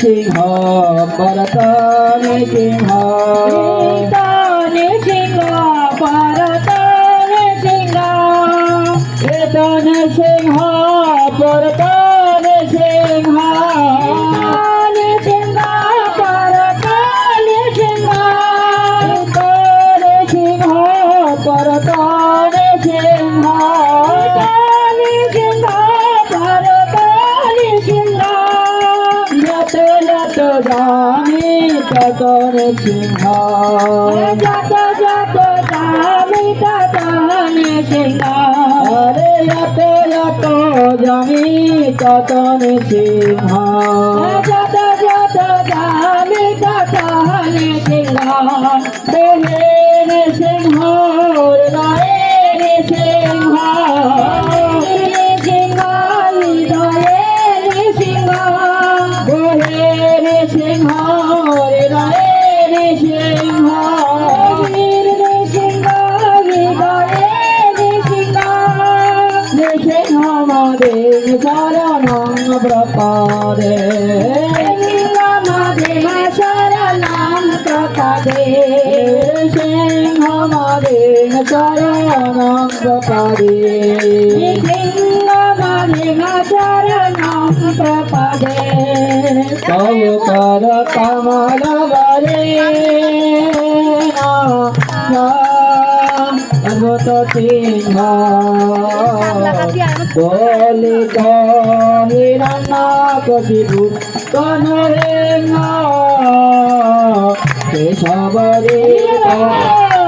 সিংহ পরতনে সিংহ চেতন সিংহ পরতন সিংহ চেতন যত জানি ততন সিংহ আরে যত যত জানি ততন সিংহ বহেন মদেন শরণং প্রপাদে তব কর কমল বরে অদ্ভুত সিংহ বলে হিরণ্য কবিবু কনরে কেশবরে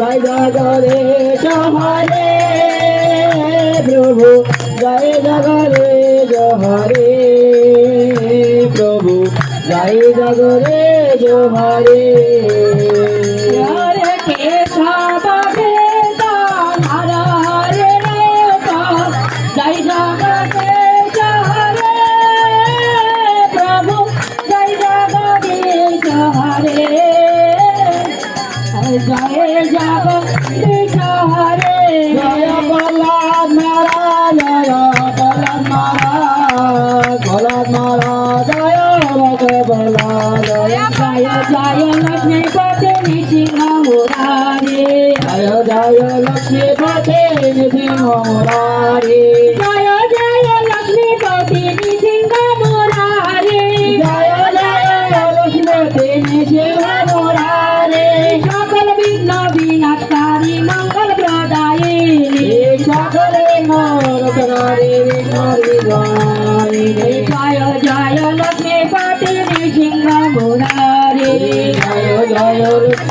জয় জগদীশ হরে প্রভু জয় জয় জগদীশ হরে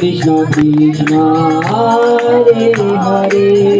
কৃষ্ণ কৃষ্ণ হরে হরে।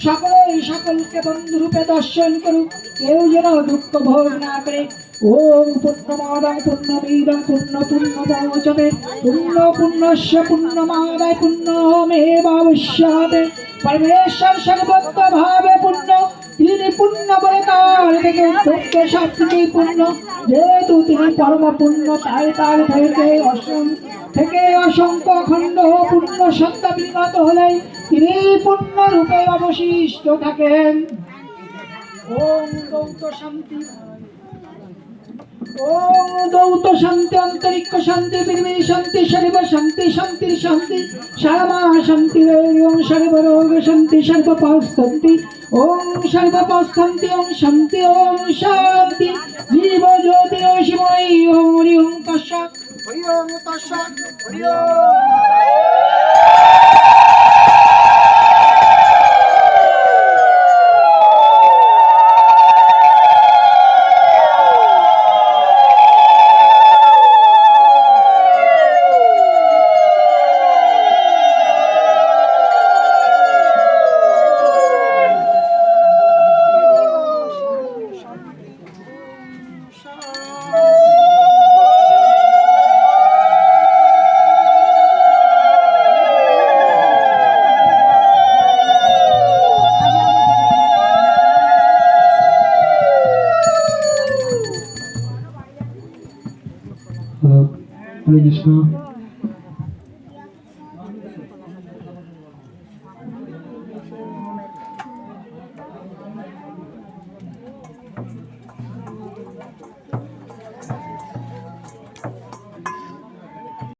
সকলের সকলকে বন্ধুরূপে দর্শন করুক। কেউ যেন দুঃখ ভোগ না করে। ওম পূর্ণমাদায় পূর্ণমিদম পূর্ণ পূর্ণমোচনে পূর্ণ পূর্ণস্য পূর্ণমাদায় পূর্ণমেবাবশ্যতে পরমেশ্বর সর্বত্র ভাবে পূর্ণ তিনি পূর্ণ বলে তার থেকে সত্য সব থেকেই পূর্ণ। যেহেতু তিনি পরম পুণ্য, তাই তার থেকে অসম থেকে অসংখ্য খণ্ড পূর্ণ সত্তা বিনত হলে তিনি পূর্ণ রূপে অবশিষ্ট থাকেন। ওম গৌত শান্তি। ওম দৌত শান্তি অন্তরিক্ষ শান্তি পৃথিবী শান্তি সর্ব শান্তি শান্তির শান্তি সারমা শান্তি ওম সর্ব রোগ শান্তি সর্বপাস্তন্তি ওম সর্বপাস্তন্তি ওম শান্তি ওম শান্তি জীব জ্যোতি শিবই ওম হরি ওম তস্যাৎ হরি ওম তস্যাৎ হরি ওম Hare Krishna.